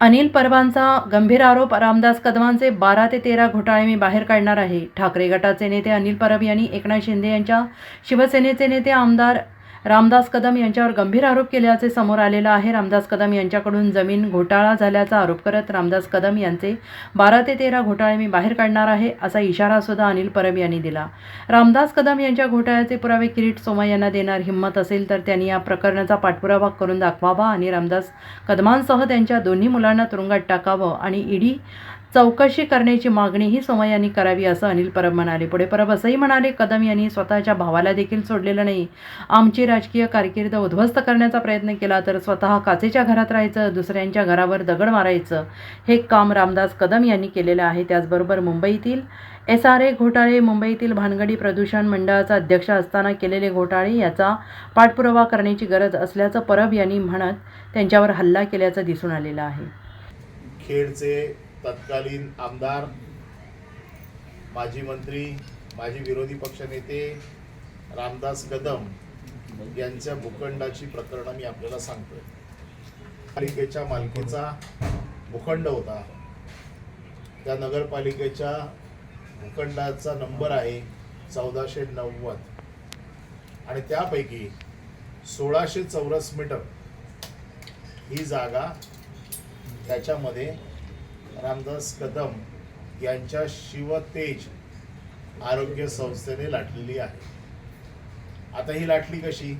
अनिल परबांचा गंभीर आरोप रामदास कदमांचे बारा ते तेरा घोटाळे मी बाहेर काढणार आहे. ठाकरे गटाचे नेते अनिल परब यांनी एकनाथ शिंदे यांच्या शिवसेनेचे नेते आमदार रामदास कदम यांच्यावर गंभीर आरोप केल्याचे समोर आलेलं आहे. रामदास कदम यांच्याकडून जमीन घोटाळा झाल्याचा आरोप करत रामदास कदम यांचे बारा ते तेरा घोटाळे मी बाहेर काढणार आहे असा इशारा सुद्धा अनिल परब यांनी दिला. रामदास कदम यांच्या घोटाळ्याचे पुरावे किरीट सोमा यांना देणार हिंमत असेल तर त्यांनी या प्रकरणाचा पाठपुरावा करून दाखवावा आणि रामदास कदमांसह त्यांच्या दोन्ही मुलांना तुरुंगात टाकावं आणि ईडी चौकशी करण्याची मागणीही सोमा यांनी करावी असं अनिल परब म्हणाले. पुढे परब असंही म्हणाले कदम यांनी स्वतःच्या भावाला देखील सोडलेलं नाही. आमची राजकीय कारकीर्द उद्ध्वस्त करण्याचा प्रयत्न केला तर स्वतः काचेच्या घरात राहायचं दुसऱ्यांच्या घरावर दगड मारायचं हे काम रामदास कदम यांनी केलेलं आहे. त्याचबरोबर मुंबईतील एस आर ए घोटाळे मुंबईतील भानगडी प्रदूषण मंडळाचा अध्यक्ष असताना केलेले घोटाळे याचा पाठपुरावा करण्याची गरज असल्याचं परब यांनी म्हणत त्यांच्यावर हल्ला केल्याचं दिसून आलेलं आहे. खेडचे तत्कालीन आमदार माजी मंत्री माजी विरोधी पक्षनेते रामदास कदम यांच्या भूखंडाची प्रकरणं मी आपल्याला सांगतोय. पालिकेच्या मालकीचा भूखंड होता. त्या नगरपालिकेच्या भूखंडाचा नंबर आहे चौदाशे नव्वद. आणि त्यापैकी सोळाशे चौरस मीटर ही जागा त्याच्यामध्ये रामदास कदम यांच्या शिवतेज आरोग्य संस्थेने लाटलेली आहे. आता ही लाटली कशी?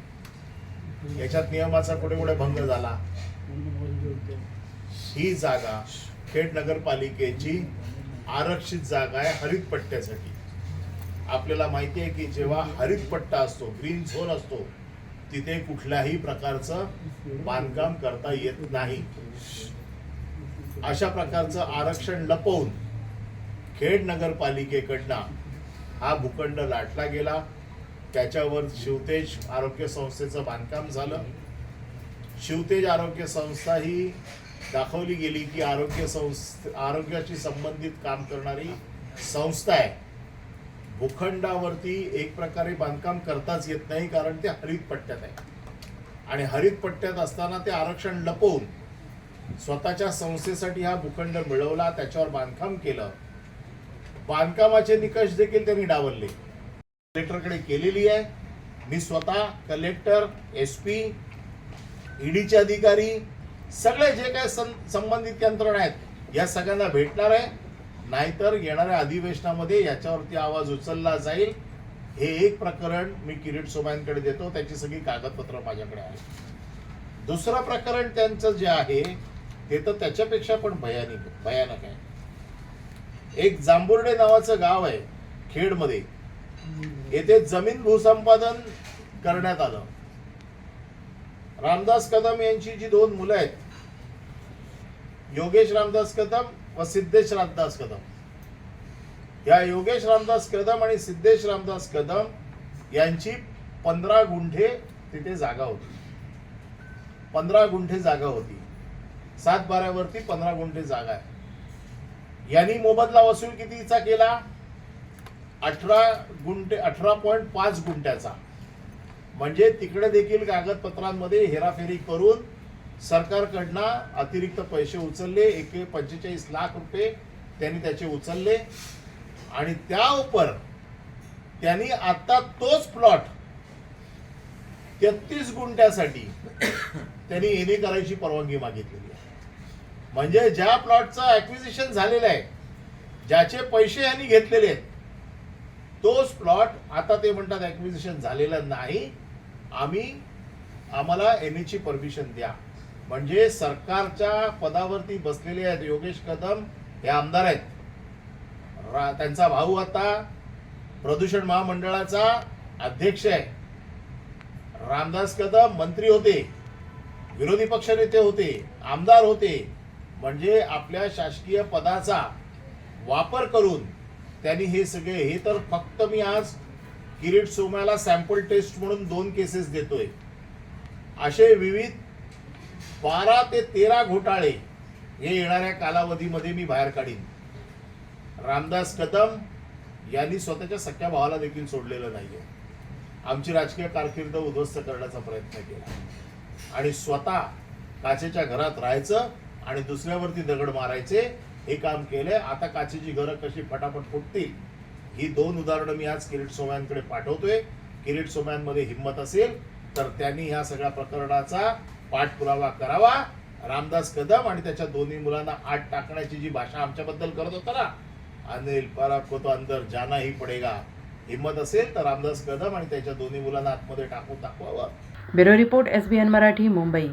याच्यात नियमाचा कुठे कुठे भंग झाला? ही जागा खेड नगरपालिकेची आरक्षित जागा आहे हरित पट्ट्यासाठी आपल्याला माहिती आहे की जेव्हा हरित पट्टा असतो ग्रीन झोन असतो तिथे कुठल्याही प्रकारचं बांधकाम करता येत नाही. अशा प्रकारचं आरक्षण लपवून खेड नगरपालिकेकडनं हा भूखंड लाटला गेला. त्याच्यावर शिवतेज आरोग्य संस्थेचं बांधकाम झालं. शिवतेज आरोग्य संस्था ही दाखवली गेली की आरोग्य संस्था आरोग्याशी संबंधित काम करणारी संस्था आहे. भूखंडावरती एक प्रकारे बांधकाम करताच येत नाही कारण ते हरित पट्ट्यात आहे. आणि हरित पट्ट्यात असताना ते आरक्षण लपवून स्वतःच्या संस्थेसाठी हा भूखंड मिळवला त्याच्यावर बांधकाम केलं. बांधकामाचे निकष देखील त्यांनी डावलले. कलेक्टरकडे केलेली आहे. मी स्वतः कलेक्टर एस पी ईडीचे अधिकारी सगळे जे काय सं- संबंधित यंत्रणा आहेत या सगळ्यांना भेटणार आहे. नाहीतर येणाऱ्या अधिवेशनामध्ये याच्यावरती आवाज उचलला जाईल. हे एक प्रकरण मी किरीट सोमायांकडे देतो. त्याची सगळी कागदपत्र माझ्याकडे आहे दुसरं प्रकरण त्यांचं जे आहे हे तर त्याच्यापेक्षा पण भयानक भयानक आहे. एक जांभुर्डे नावाचं गाव आहे खेडमध्ये. येथे जमीन भूसंपादन करण्यात आलं. रामदास कदम यांची जी दोन मुलं आहेत योगेश रामदास कदम व सिद्धेश रामदास कदम. या योगेश रामदास कदम आणि सिद्धेश रामदास कदम यांची पंधरा गुंठे तिथे जागा होती. पंधरा गुंठे जागा होती. सात बाऱ्यावरती पंधरा गुंठे जागा आहे. यांनी मोबदला वसूल कितीचा केला? अठरा गुंठे अठरा पॉईंट पाच गुंठ्याचा. म्हणजे तिकडे देखील कागदपत्रांमध्ये हेराफेरी करून सरकारकडनं अतिरिक्त पैसे उचलले. एक पंचेचाळीस लाख रुपये त्यांनी त्याचे उचलले. आणि त्या उपर त्यांनी आता तोच प्लॉट तेहतीस गुंठ्यासाठी त्यांनी एने करायची परवानगी मागितलेली आहे. म्हणजे ज्या प्लॉटचं ऍक्विजिशन झालेलं आहे ज्याचे पैसे यांनी घेतलेले आहेत तोच प्लॉट आता ते म्हणतात ॲक्विजिशन झालेलं नाही. आम्ही आम्हाला एनएची परमिशन द्या. म्हणजे सरकारच्या पदावरती बसलेले आहेत योगेश कदम हे आमदार आहेत. रा- त्यांचा भाऊ आता प्रदूषण महामंडळाचा अध्यक्ष आहे. रामदास कदम मंत्री होते विरोधी पक्षनेते होते आमदार होते. म्हणजे आपल्या शासकीय पदाचा वापर करून त्यांनी हे सगळे हे तर फक्त मी आज किरीट सोम्याला सॅम्पल टेस्ट म्हणून दोन केसेस देतोय. असे विविध बारा ते तेरा घोटाळे हे येणाऱ्या कालावधीमध्ये मी बाहेर काढीन. रामदास कदम यांनी स्वतःच्या सख्या भावाला देखील सोडलेलं नाहीये. आमची राजकीय कारकीर्द उद्ध्वस्त करण्याचा प्रयत्न केला. आणि स्वतः काचेच्या घरात राहायचं आणि दुसऱ्यावरती दगड मारायचे हे काम केलंय आता काचेची घरं कशी फटाफट फुटतील ही दोन उदाहरणं मी आज किरीट सोमयांकडे पाठवतोय. किरीट सोमयांमध्ये हिंमत असेल तर त्यांनी ह्या सगळ्या प्रकरणाचा पाठपुरावा करावा. रामदास कदम आणि त्याच्या दोन्ही मुलांना आत टाकण्याची जी भाषा आमच्याबद्दल करत होता ना अनिल पराग को तो अंदर जाना ही पडेगा. हिंमत असेल तर रामदास कदम आणि त्याच्या दोन्ही मुलांना आतमध्ये टाकून दाखवावं. Bureau report S B N Marathi Mumbai.